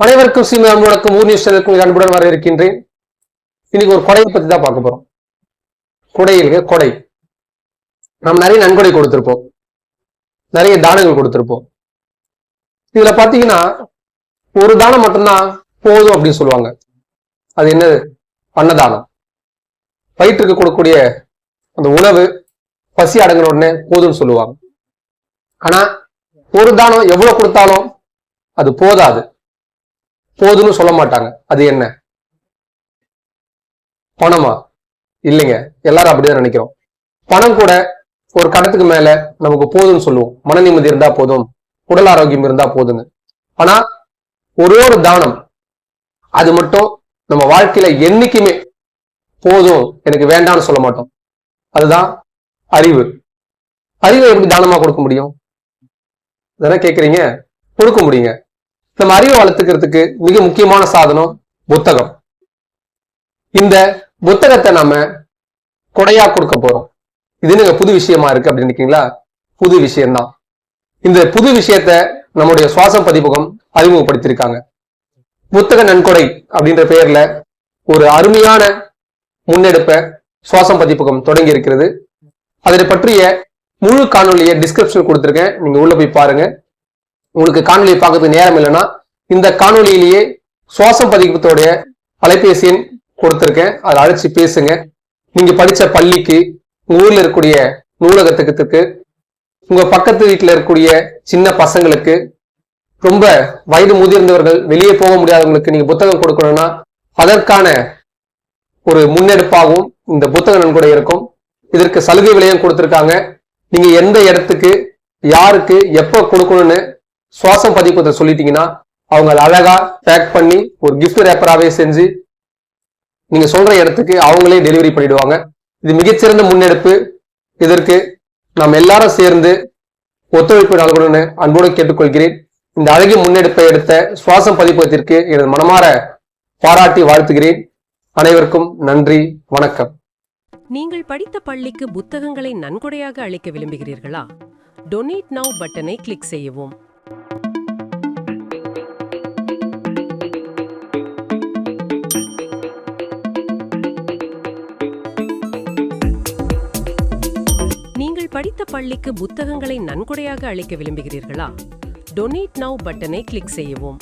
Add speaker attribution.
Speaker 1: அனைவருக்கும் சீமை அன்புடக்கும் ஊர் நியூஸ் சேனலுக்கும் அன்புடன் வர இருக்கின்றேன் இன்னைக்கு ஒரு கொடையை பத்தி தான் பார்க்க போறோம். கொடையிலுங்க கொடை. நாம் நிறைய நன்கொடை கொடுத்திருப்போம். நிறைய தானங்கள் கொடுத்திருப்போம். இதுல பாத்தீங்கன்னா ஒரு தானம் மட்டும்தான் போதும் அப்படின்னு சொல்லுவாங்க. அது என்னது? அன்னதானம். வயிற்றுக்கு கொடுக்கக்கூடிய அந்த உணவு பசி அடங்குற உடனே போதும்னு சொல்லுவாங்க. ஆனா ஒரு தானம் எவ்வளவு கொடுத்தாலும் அது போதாது. போதும்னு சொல்ல மாட்டாங்க. அது என்ன? பணமா? இல்லைங்க. எல்லாரும் அப்படிதான் நினைக்கிறோம். பணம் கூட ஒரு கடத்துக்கு மேல நமக்கு போதும்னு சொல்லுவோம். மன நிம்மதி இருந்தா போதும். உடல் ஆரோக்கியம் இருந்தா போதுங்க ஆனா ஒரே ஒரு தானம் அது மட்டும் நம்ம வாழ்க்கையில என்னைக்குமே போதும். எனக்கு வேண்டாம்னு சொல்ல மாட்டோம். அதுதான் அறிவு. அறிவை எப்படி தானமா கொடுக்க முடியும்? இதெல்லாம் கேக்குறீங்க? கொடுக்க முடியுங்க. நம்ம அறிவை வளர்த்துக்கிறதுக்கு மிக முக்கியமான சாதனம் புத்தகம். இந்த புத்தகத்தை நம்ம கொடையா கொடுக்க போறோம். இது நீங்க புது விஷயமா இருக்கு அப்படின்னு நினைக்கிறீங்களா புது விஷயம்தான். இந்த புது விஷயத்த நம்முடைய சுவாசம் பதிப்பகம் அறிமுகப்படுத்தியிருக்காங்க. புத்தக நன்கொடை அப்படின்ற பெயர்ல ஒரு அருமையான முன்னெடுப்பை சுவாசம் பதிப்பகம் தொடங்கி இருக்கிறது அதை பற்றிய முழு காணொலியை டிஸ்கிரிப்ஷன் கொடுத்துருக்கேன். நீங்க உள்ள போய் பாருங்க. உங்களுக்கு காணொலியை பார்க்கறதுக்கு நேரம் இல்லைன்னா இந்த காணொலியிலேயே சுவாசம் பதிப்பத்தோடைய அலைபேசி எண் கொடுத்துருக்கேன். அதை அழைச்சி பேசுங்க. நீங்க படிச்ச பள்ளிக்கு உங்க ஊர்ல இருக்கக்கூடிய நூலகத்துக்கு உங்க பக்கத்து வீட்டில் இருக்கக்கூடிய சின்ன பசங்களுக்கு ரொம்ப வயது முதிர்ந்தவர்கள் வெளியே போக முடியாதவங்களுக்கு நீங்க புத்தகம் கொடுக்கணும்னா அதற்கான ஒரு முன்னெடுப்பாகவும் இந்த புத்தக நன்கொடை இருக்கும். இதற்கு சலுகை விலையும் கொடுத்துருக்காங்க. நீங்க எந்த இடத்துக்கு யாருக்கு எப்போ கொடுக்கணும்னு சுவாசம் பதிப்பத்தை சொல்லிட்டீங்கன்னா அவங்க அதை அழகா பேக் பண்ணி ஒரு கிஃப்ட் ரேப்பராகவே செஞ்சு நீங்க சொல்ற இடத்துக்கு அவங்களே டெலிவரி பண்ணிடுவாங்க. இது மிகச்சிறந்த முன்னெடுப்பு. இதற்கு நாம் எல்லாரும் சேர்ந்து ஒத்துழைப்பு நல்கணும்னு அன்போடு கேட்டுக்கொள்கிறேன். இந்த அழகிய முன்னெடுப்பை எடுத்த சுவாசம் பதிப்பகத்திற்கு எனது மனமாற பாராட்டி வாழ்த்துகிறேன். அனைவருக்கும் நன்றி வணக்கம்.
Speaker 2: நீங்கள் படித்த பள்ளிக்கு புத்தகங்களை நன்கொடையாக அளிக்க விரும்புகிறீர்களா? டொனேட் நவ் பட்டனை கிளிக் செய்யவும். படித்த பள்ளிக்கு புத்தகங்களை நன்கொடையாக அளிக்க விரும்புகிறீர்களா? டொனேட் நவ் பட்டனை கிளிக் செய்யவும்.